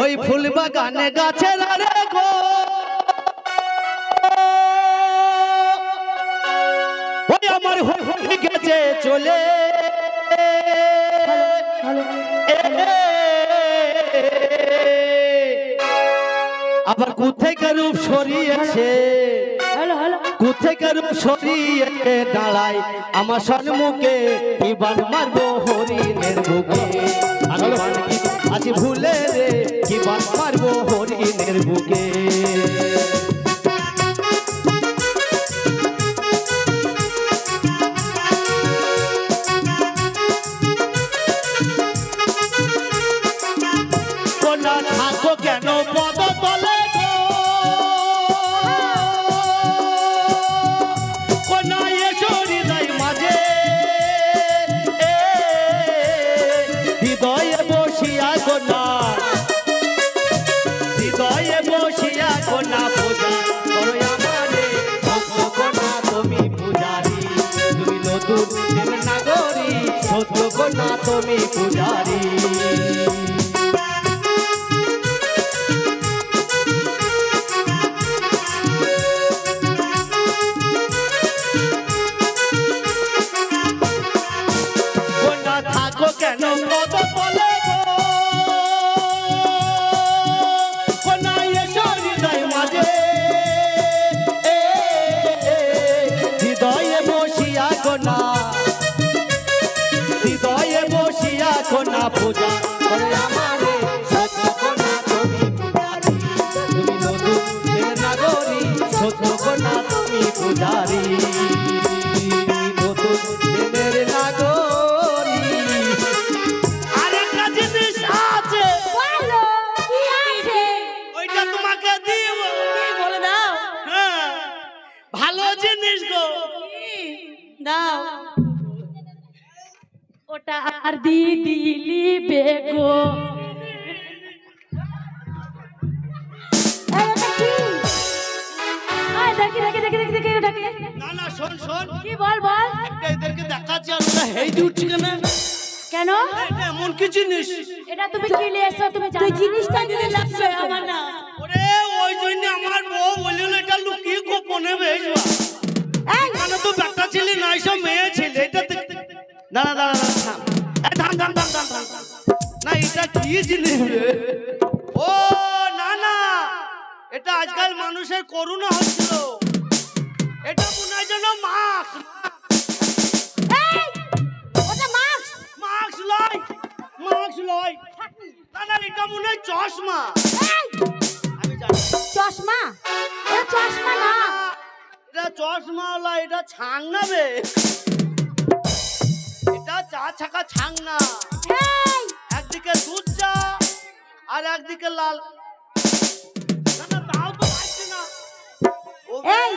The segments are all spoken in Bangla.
ওই ফুল বাগানে গাছের আরে গো। ওই আমার হয়ে গেছে চলে। আবার কোথেকে রূপ সরিয়েছে? Hello hello. কোথেকে রূপ সরিয়ে দাঁড়ায় আমার সন্মুখে ইবান মারবো হরিণের বুকে। আমি আজ ভুলে রে কোনা তুমি পূজারি। কোনা আর দিদি লিবে গো। এই, ওটা কি? আয়, দেখি দেখি দেখি দেখি দেখি না না শোন শোন। কি বল বল? এদেরকে দেখাচ্ছি আর ওরা হেইতে কেন? কেন? এটা এমন কি জিনিস? এটা তুমি কি নিয়ে এসছো তুমি জানো জিনিসটা নিয়ে লাগছে আমার না। ওরে ওই জন্য আমার বউ বলিল এটা লুকিয়ে গোপনে বেজবা এই! মানে তো ছেলে সব মেয়ে ছেলে। এটা দাঁড়া দাঁড়া দাঁড়া না এটা কি জিনিস ও না না। এটা আজকাল মানুষের করুণা হচ্ছিল। এটা মনে হয় যেন মাস্ক। লয় মাস্ক লয়। না না এটা মনে হয় চশমা। আমি জানি চশমা? এটা চশমা না। এটা চশমা লয় এটা ছাং না বে চা ছাকা ছাং না। একদিকে দুধ চা আর একদিকে লাল। না না তাও তো পাচ্ছি না। ও এই!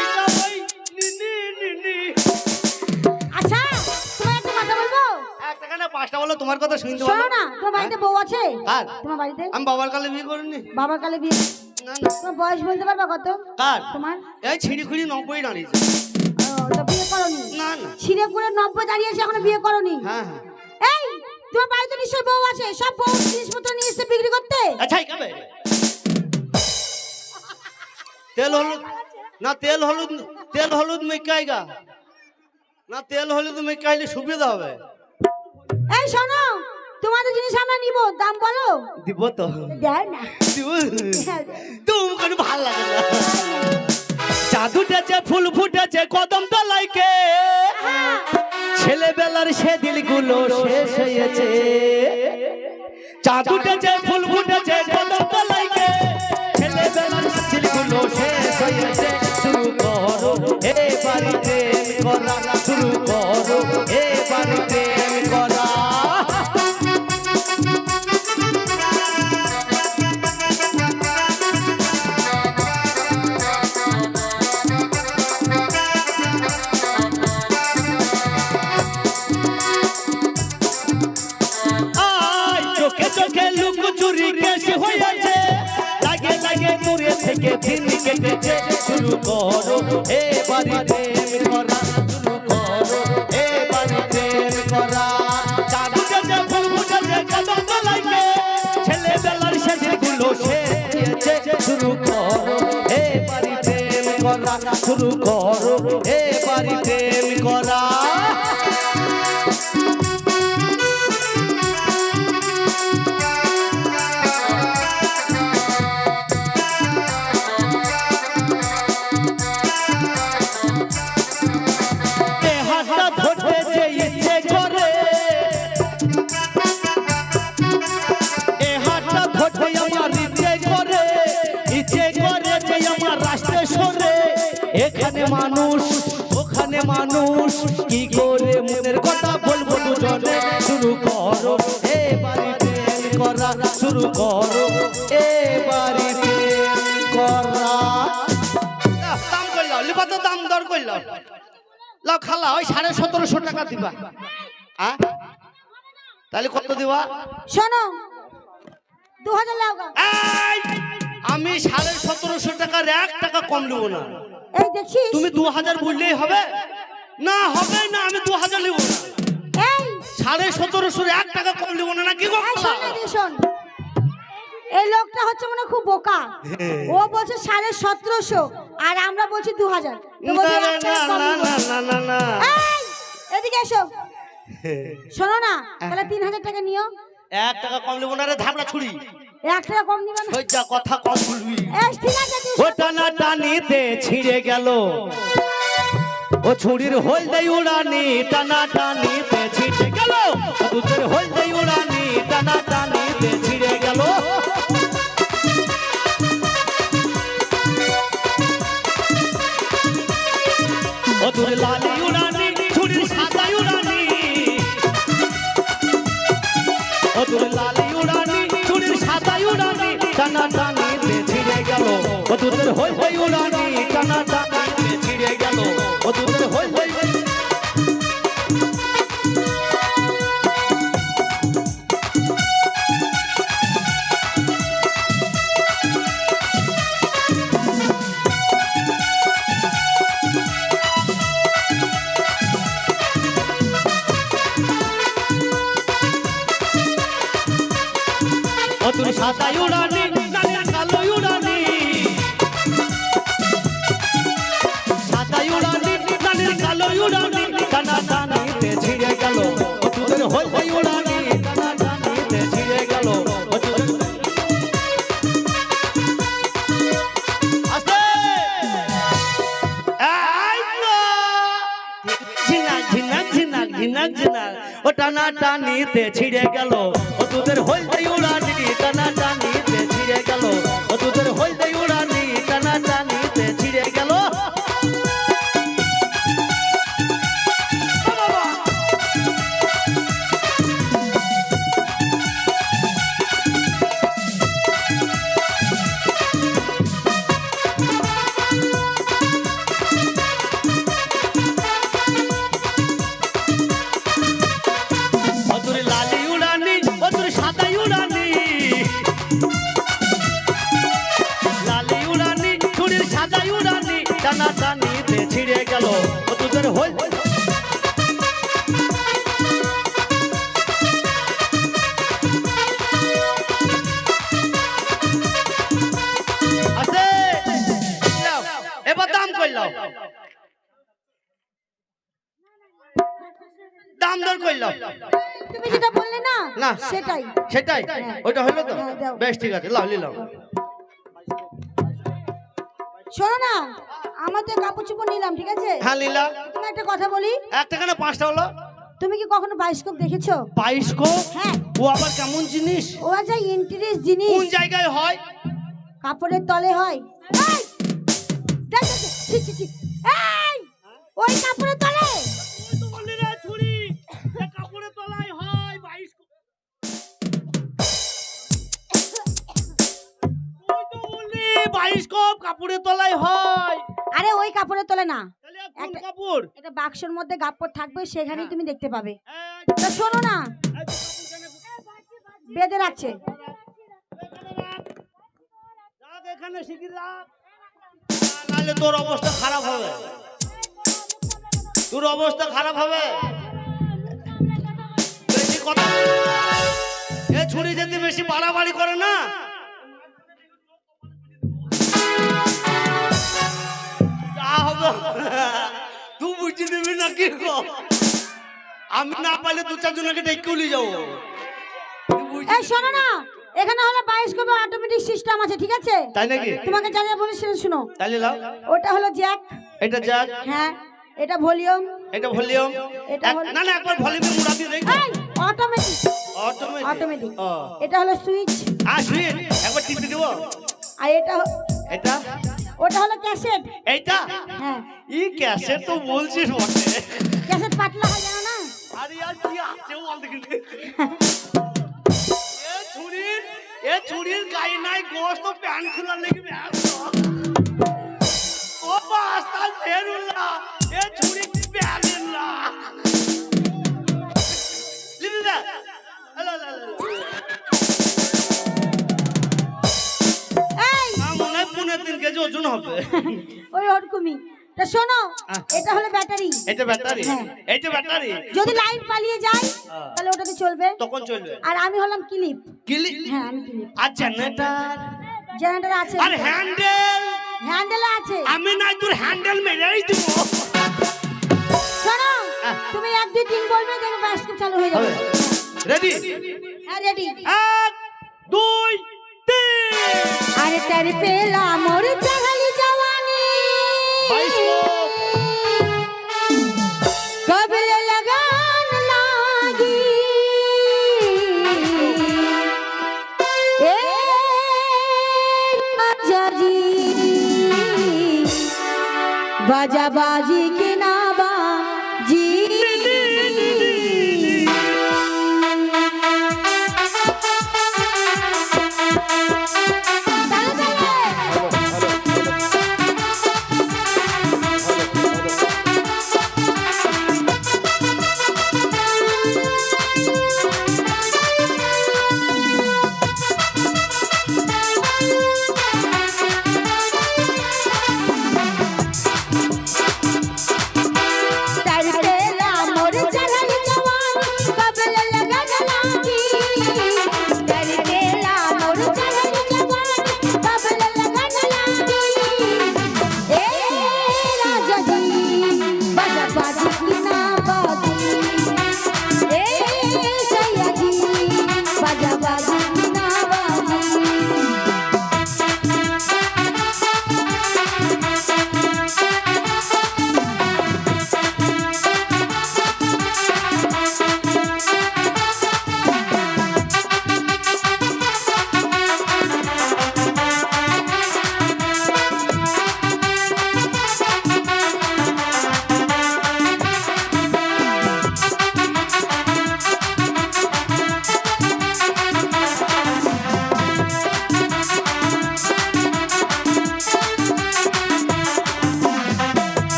এটা ওই নিনি নিনি আচ্ছা তোমার একটা কথা বলব? একটা কেন? পাঁচটা বলো তোমার কথা শুনতে শোনো না তোমার বাড়িতে বউ আছে? কার? তোমার বাড়িতে? আমি বাবার কালে বিয়ে করিনি। বাবার কালে বিয়ে? না না। তোমার বয়স বলতে পারবা কত? কার? তোমার? এই ছিড়ি খুড়ি নব্বই দাঁড়িয়েছে। করনি? না না। ছিঁড়ে পুরে নব্বই দাঁড়িয়েছে এখনও বিয়ে করনি? হ্যাঁ হ্যাঁ। এই তোমার বাড়িতে নিশ্চয় বউ আছে? সব বউ জিনিসপত্র নিয়ে এসে বিক্রি করতে? আচ্ছা তেল হলুদ না তেল হলুদ তেল হলুদ মেকাইগা না তেল হলুদ মেকাইলে সুবিধা হবে। এই শোনো তোমাদের জিনিস আমরা নিব দাম বলো। দিব তো। দেয় না। দিব। তুমি কেন ভালো লাগে না। চাঁদ উঠেছে ফুল ফুটেছে, কদম তলাইকে ছেলেবেলার সে দিলগুলো শেষ হয়েছে। চাঁদ উঠেছে ফুল ফুটেছে, কদম তলাইকে দিন কেটেছে শুরু করো। এ বাড়িতে শুরু করো। এ বাড়িতে করা। দাম করলাম লিপা তো দাম দর করলাম লাও খালা ওই সাড়ে সতেরোশো টাকা দিবা। হ্যাঁ তাহলে কত দিবা? শোনো দু হাজার আমি সাড়ে সতেরোশো টাকার এক টাকা কম নেব না। এই তুমি দু হাজার বললেই হবে? না হবে না আমি দু হাজার নেব না। সাড়ে সতেরোশোর এক টাকা কম নেব না নাকি গো এই লোকটা হচ্ছে মনে হয় খুব বোকা। ও বলছে সাড়ে সতেরোশো আর আমরা বলছি দু হাজার এদিকে এসো। শোনো না তাহলে তিন হাজার টাকা নিও। এক টাকা কম নেব না রে ধাপড়া ছুরি। এক টাকা কম নিবে না। ওই কথা কম বলবি। ঠিক আছে তুই ও টানা টানিতে ছিঁড়ে গেল। ও ছুরির হলদে উড়ানি টানা টানিতে ছিঁড়ে গেল। দুধের হলদে উড়ানি। ও তোদের হই হই উড়ানি টানা তোদের হই হই উড়ানি টানা টানিতে ছিঁড়ে গেল ও টানিতে ছিঁড়ে গেল। ও তোদের হলদে উড়ানি না। সেটাই। সেটাই? হ্যাঁ। ওইটা হলো তো? হ্যাঁ, বেশ ঠিক আছে লাও নিলাম। শোনো না আমাদের কাপড় চোপড় নিলাম ঠিক আছে? হ্যাঁ নিলাম তুমি একটা কথা বলি। এক টাকা না পাঁচটা হলো? তুমি কি কখনো বায়োস্কোপ দেখেছ? বাইস্কোপ? হ্যাঁ। ও আবার কেমন জিনিস? ও যা ইন্টারেস্ট জিনিস। কোন জায়গায় হয়? কাপড়ের তলে হয়। এই! দেখ, ছি, ছি। এই! ওই কাপড়ের তলে বাইশকোপ কাপড়ের তলায় হয়। আরে ওই কাপড়ের তলে না। একটা- কাপড়? একটা বাক্সের মধ্যে কাপড় থাকবে সেখানেই হ্যাঁ। তুমি দেখতে পাবে। এই, তা শোনো না। বেঁধে রাখছে। এখানে। রাখ নাহলে তোর অবস্থা খারাপ হবে। তোর অবস্থা খারাপ হবে। বেশি কথা এ ছুরি যদি বেশি বাড়াবাড়ি করে না। বুঝতে দিবি না কি আমি না পাইলে দু চারজনকে ডেকে উলি যাব। এই শোনো না। এখানে হলো বায়োস্কোপে অটোমেটিক সিস্টেম আছে ঠিক আছে? তাই নাকি? তোমাকে যা যা বলি সেটা শুনো। তাহলে লাও। ওটা হলো জ্যাক এটা যাক হ্যাঁ এটা ভলিউম। এটা ভলিউম? এটা না না একবার ভলিউমে মুড়া দিয়ে দেখো। অটোমেটিক অটোমেটিক অটোমেটিক এটা হলো সুইচ আ সুইচ একবার টিপে দেবো? আর এটা এটা? ওটা হলো ক্যাসেট। এইটা? হ্যাঁ। ই ক্যাসেট তো বলছিস বটে। ক্যাসেট পাতলা হয় জানো না? আরে আর কি আছে বল দেখি। এ ছুরির এ ছুরির গায়ে নাই গোশ তো প্যান্ট খোলা লেগে ব্যাগ ও বাস্তা ফেরুল্লাহ। কেজি ওজন হবে। ওই ওরকমই। তা শোনো এটা হলো ব্যাটারি। এইটা ব্যাটারি হ্যাঁ। এইটা ব্যাটারি। যদি লাইন পালিয়ে যায় হ্যাঁ। তাহলে ওটাতে চলবে। তখন চলবে। আর আমি হলাম ক্লিপ। কিলি হ্যাঁ আমি ক্লিপ। আর জেনারেটর জেনারেটর আছে। আর হ্যান্ডেল হ্যান্ডেল আছে। আমি নাই তোর হ্যান্ডেল মেরেই দিব। শোনো তুমি এক দুই তিন বলবে দেখো বাস্কেট চালু হয়ে যাবে। রেডি হ্যাঁ রেডি এক দুই মুক্তি আরে তার পেলাম ওর জাগালি জওয়ানি। কবে লাগান লাগি। এ বাজাজি বাজাবাজি কি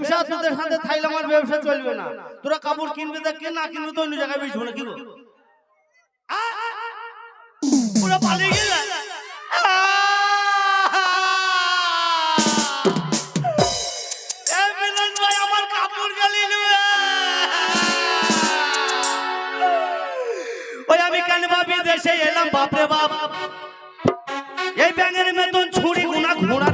ব্যবসা তোদের সাথে থাইলে আমার ব্যবসা চলবে না। তোরা কাপড় কিনবে দেখ কে না কিনবে তো অন্য জায়গায় বেশি না কি গো আ, আ, আ, পুরো পালিয়ে গেলে। আ, এ মিলন ভাই আমার কাপড় গেলি ওই আমি কেন ভাবি দেশে এলাম? বাপরে বাপ। এই ব্যাঙের মতন ছুরি গুনা ঘোড়ার